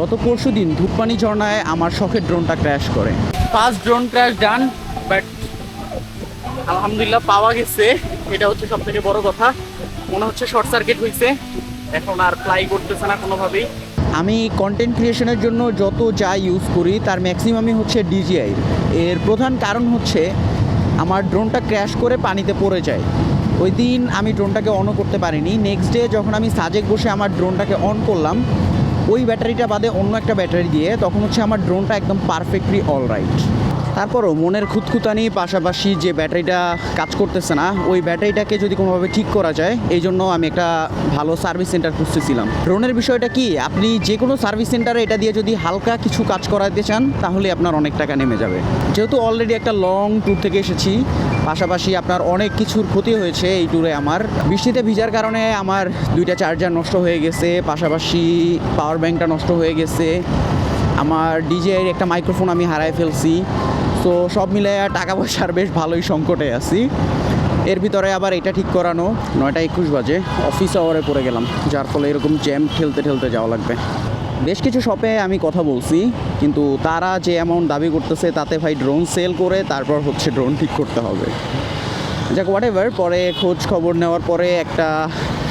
গত পরশু দিন ধূপপানি ঝর্ণায় আমার শখের ড্রোনটা ক্র্যাশ করে। First drone crash done but আলহামদুলিল্লাহ পাওয়া গেছে। এটা হচ্ছে সব থেকে বড় কথা। মনে হচ্ছে শর্ট সার্কিট হয়েছে এখন আর ফ্লাই করতেছে না কোনোভাবেই। আমি কন্টেন্ট ক্রিয়েশনের জন্য যত যা ইউজ করি তার ম্যাক্সিমামই হচ্ছে ডিজিআই এর প্রধান কারণ হচ্ছে আমার ড্রোনটা ক্র্যাশ করে পানিতে পড়ে যায়। ওই দিন আমি ড্রোনটাকে অনও করতে পারিনি। নেক্সট ডে যখন আমি সাজেক বসে আমার ড্রোনটাকে অন করলাম ওই ব্যাটারিটা বাদে অন্য একটা ব্যাটারি দিয়ে তখন হচ্ছে আমার ড্রোনটা একদম পারফেক্টলি অল রাইট তারপরও মনের খুঁতখুতানি পাশাপাশি যে ব্যাটারিটা কাজ করতেছে না, ওই ব্যাটারিটাকে যদি কোনোভাবে ঠিক করা যায় এই জন্য আমি একটা ভালো সার্ভিস সেন্টার খুঁজতেছিলাম। ড্রোনের বিষয়টা কি? আপনি যে কোনো সার্ভিস সেন্টারে এটা দিয়ে যদি হালকা কিছু কাজ করাতে চান, তাহলে আপনার অনেক টাকা নেমে যাবে। যেহেতু অলরেডি একটা লং ট্যুর থেকে এসেছি পাশাপাশি আপনার অনেক কিছুর ক্ষতি হয়েছে এই ট্যুরে আমার। বৃষ্টিতে ভিজার কারণে আমার দুইটা চার্জার নষ্ট হয়ে গেছে, পাশাপাশি পাওয়ার ব্যাঙ্কটা নষ্ট হয়ে গেছে। আমার ডিজের একটা মাইক্রোফোন আমি হারায় ফেলছি। তো সব মিলে টাকা পয়সার বেশ ভালোই সংকটে আছি। এর ভিতরে আবার এটা ঠিক করানো। নয়টা একুশ বাজে। অফিস আওয়ারে পড়ে গেলাম, যার ফলে এরকম জ্যাম ঠেলতে ঠেলতে যাওয়া লাগবে। বেশ কিছু শপে আমি কথা বলছি, কিন্তু তারা যে অ্যামাউন্ট দাবি করতেছে তাতে ভাই ড্রোন সেল করে, তারপর হচ্ছে ড্রোন ঠিক করতে হবে। যাক হোয়াট এভার পরে খোঁজ খবর নেওয়ার পরে একটা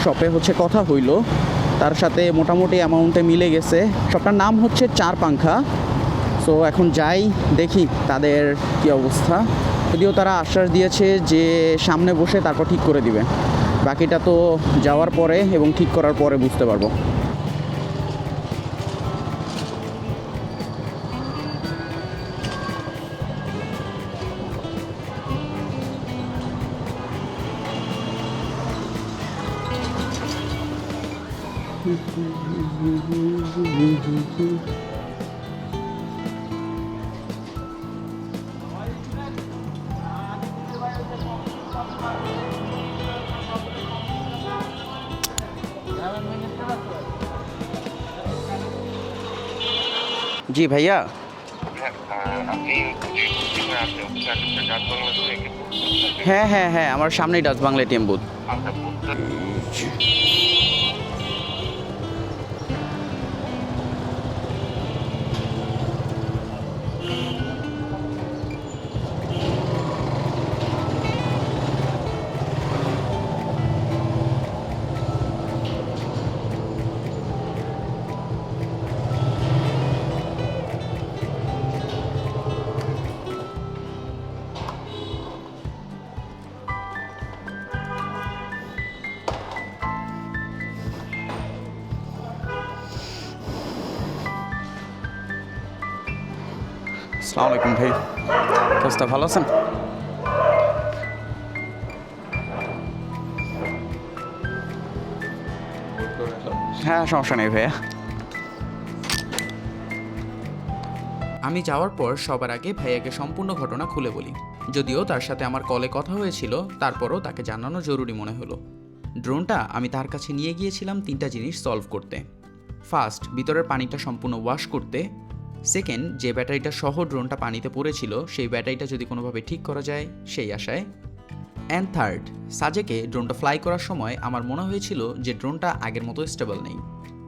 শপে হচ্ছে কথা হইল। তার সাথে মোটামুটি অ্যামাউন্টে মিলে গেছে। শপটার নাম হচ্ছে চার পাংখা সো এখন যাই, দেখি তাদের কি অবস্থা। যদিও তারা আশ্বাস দিয়েছে যে সামনে বসে তারপর ঠিক করে দিবে। বাকিটা তো যাওয়ার পরে এবং ঠিক করার পরে বুঝতে পারব। জি ভাইয়া। হ্যাঁ, হ্যাঁ হ্যাঁ আমার সামনেই ডাচ বাংলা এটিএম বুথ আসসালামু আলাইকুম ভাই। অবস্থা ভালো আছেন? হ্যাঁ সমস্যা নেই ভাইয়া। আমি যাওয়ার পর সবার আগে ভাইয়াকে সম্পূর্ণ ঘটনা খুলে বলি। যদিও তার সাথে আমার কলে কথা হয়েছিল, তারপরও তাকে জানানো জরুরি মনে হলো। ড্রোনটা আমি তার কাছে নিয়ে গিয়েছিলাম তিনটা জিনিস সলভ করতে। ফার্স্ট, ভিতরের পানিটা সম্পূর্ণ ওয়াশ করতে সেকেন্ড, যে ব্যাটারিটা সহ ড্রোনটা পানিতে পড়েছিল, সেই ব্যাটারিটা যদি কোনোভাবে ঠিক করা যায়, সেই আশায়। অ্যান্ড থার্ড সাজেকে ড্রোনটা ফ্লাই করার সময় আমার মনে হয়েছিল যে ড্রোনটা আগের মতো স্টেবল নেই।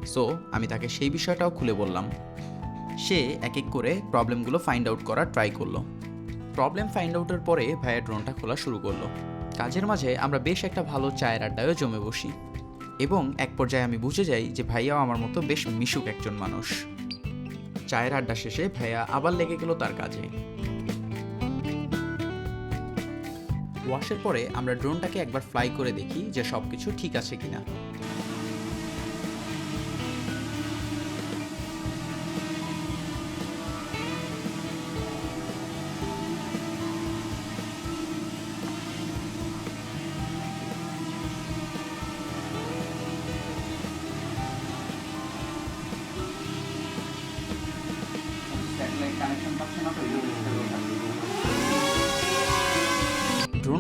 সো আমি তাকে সেই বিষয়টাও খুলে বললাম। সে এক এক করে প্রবলেমগুলো ফাইন্ড আউট করার ট্রাই করল। প্রবলেম ফাইন্ড আউটের পরে ভাইয়া ড্রোনটা খোলা শুরু করল। কাজের মাঝে আমরা বেশ একটা ভালো চায়ের আড্ডায়ও জমে বসি। এবং এক পর্যায়ে আমি বুঝে যাই যে ভাইয়াও আমার মতো বেশ মিশুক একজন মানুষ। চায়ের আড্ডা শেষে ভাইয়া আবার লেগে গেল তার কাজে। ওয়াশের পরে আমরা ড্রোনটাকে একবার ফ্লাই করে দেখি যে সবকিছু ঠিক আছে কিনা।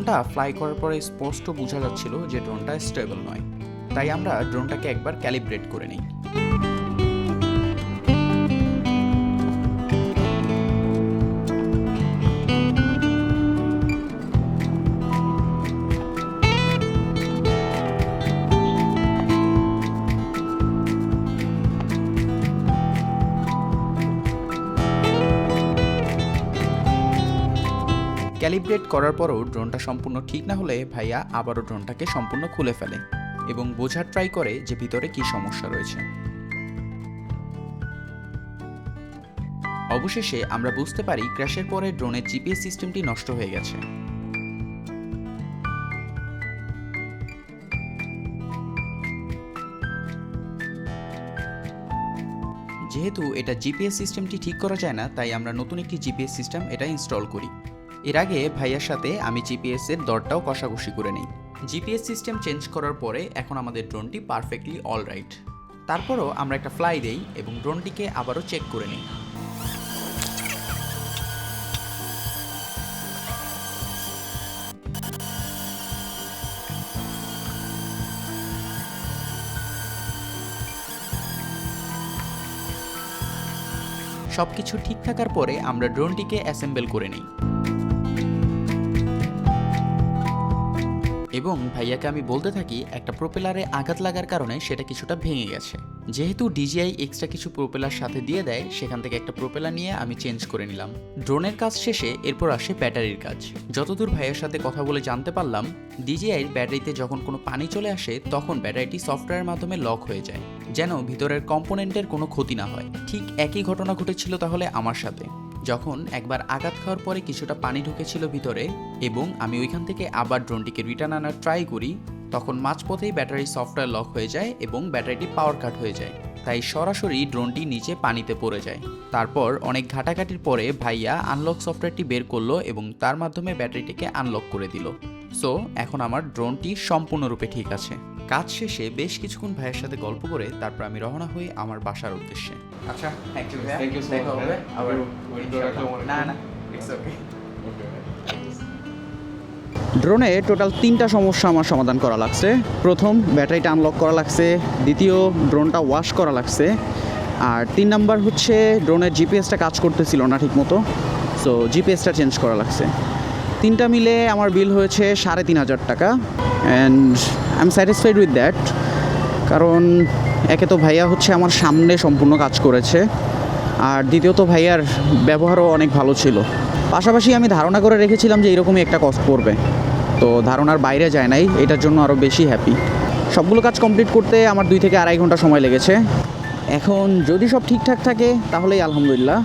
ড্রোনটা ফ্লাই করার পরে স্পষ্ট বোঝা যাচ্ছিল যে ড্রোনটা স্টেবল নয়। তাই আমরা ড্রোনটাকে একবার ক্যালিব্রেট করে নিই। ক্যালিব্রেট করার পরও ড্রোনটা সম্পূর্ণ ঠিক না হলে ভাইয়া আবারও ড্রোনটাকে সম্পূর্ণ খুলে ফেলে এবং বোঝার ট্রাই করে যে ভিতরে কি সমস্যা রয়েছে। অবশেষে আমরা বুঝতে পারি ক্র্যাশের পরে ড্রোনের জিপিএস সিস্টেমটি নষ্ট হয়ে গেছে। যেহেতু এটা জিপিএস সিস্টেমটি ঠিক করা যায় না, তাই আমরা নতুন একটি জিপিএস সিস্টেম এটা ইনস্টল করি। এর আগে ভাইয়ার সাথে আমি জিপিএস এর দরটাও কষাকষি করে নিই। জিপিএস সিস্টেম চেঞ্জ করার পরে এখন আমাদের ড্রোনটি পারফেক্টলি অল রাইট। তারপরও আমরা একটা ফ্লাই দেই এবং ড্রোনটিকে আবারও চেক করে নিই। সব কিছু ঠিক থাকার পরে আমরা ড্রোনটিকে অ্যাসেম্বল করে নিই। এবং ভাইয়াকে আমি বলতে থাকি, একটা প্রোপেলারে আঘাত লাগার কারণে সেটা কিছুটা ভেঙে গেছে। যেহেতু ডিজিআই এক্সট্রা কিছু প্রোপেলার সাথে দিয়ে দেয়, সেখান থেকে একটা প্রোপেলার নিয়ে আমি চেঞ্জ করে নিলাম। ড্রোনের কাজ শেষে এরপর আসে ব্যাটারির কাজ। যতদূর ভাইয়ের সাথে কথা বলে জানতে পারলাম, ডিজিআইয়ের ব্যাটারিতে যখন কোনো পানি চলে আসে, তখন ব্যাটারিটি সফটওয়্যারের মাধ্যমে লক হয়ে যায়, যেন ভিতরের কম্পোনেন্টের কোনো ক্ষতি না হয়। ঠিক একই ঘটনা ঘটেছিল তাহলে আমার সাথে। যখন একবার আঘাত খাওয়ার পরে কিছুটা পানি ঢুকেছিল ভিতরে এবং আমি ওইখান থেকে আবার ড্রোনটিকে রিটার্ন আনার ট্রাই করি, তখন মাঝপথেই ব্যাটারি সফটওয়্যার লক হয়ে যায় এবং ব্যাটারিটি পাওয়ার কাট হয়ে যায়। তাই সরাসরি ড্রোনটি নিচে পানিতে পড়ে যায়। তারপর অনেক ঘাটাঘাটির পরে ভাইয়া আনলক সফটওয়্যারটি বের করল এবং তার মাধ্যমে ব্যাটারিটিকে আনলক করে দিল। সো, এখন আমার ড্রোনটি সম্পূর্ণরূপে ঠিক আছে। কাজ শেষে বেশ কিছুক্ষণ ভাইয়ের সাথে গল্প করে তারপর আমি রওনা হই আমার বাসার উদ্দেশ্যে। আচ্ছা থ্যাংক ইউ আবার wait, wait. না না ইটস ওকে ড্রোনে টোটাল তিনটা সমস্যা আমার সমাধান করা লাগছে। প্রথম ব্যাটারিটা আনলক করা লাগছে। দ্বিতীয় ড্রোনটা ওয়াশ করা লাগছে। আর তিন নাম্বার হচ্ছে ড্রোনের জিপিএসটা কাজ করতেছিল না ঠিকমতো। সো জিপিএসটা চেঞ্জ করা লাগছে। তিনটা মিলে আমার বিল হয়েছে সাড়ে তিন হাজার টাকা। And I am satisfied with that কারণ একে তো ভাইয়া হচ্ছে আমার সামনে সম্পূর্ণ কাজ করেছে। আর দ্বিতীয়ত ভাইয়ার ব্যবহারও অনেক ভালো ছিল। পাশাপাশি আমি ধারণা করে রেখেছিলাম যে এরকমই একটা কষ্ট পড়বে তো ধারণার বাইরে যায় নাই, এটার জন্য আরও বেশি হ্যাপি সবগুলো কাজ কমপ্লিট করতে আমার দুই থেকে আড়াই ঘণ্টা সময় লেগেছে। এখন যদি সব ঠিকঠাক থাকে, তাহলেই আলহামদুলিল্লাহ।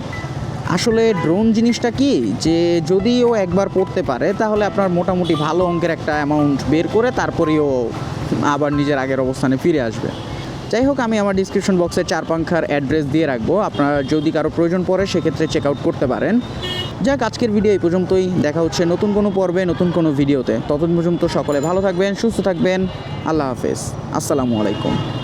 আসলে ড্রোন জিনিসটা কি? যে যদি ও একবার পড়তে পারে, তাহলে আপনার মোটামুটি ভালো অঙ্কের একটা অ্যামাউন্ট বের করে তারপরেই ও আবার নিজের আগের অবস্থানে ফিরে আসবে। যাই হোক, আমি আমার ডিসক্রিপশন বক্সে চার পাংখার অ্যাড্রেস দিয়ে রাখব। আপনারা যদি কারও প্রয়োজন পড়ে, সেক্ষেত্রে চেক আউট করতে পারেন। যাক, আজকের ভিডিও এই পর্যন্তই। দেখা হচ্ছে নতুন কোনো পর্বে, নতুন কোনো ভিডিওতে ততদিন পর্যন্ত সকলে ভালো থাকবেন, সুস্থ থাকবেন। আল্লাহ হাফেজ। আসসালামু আলাইকুম।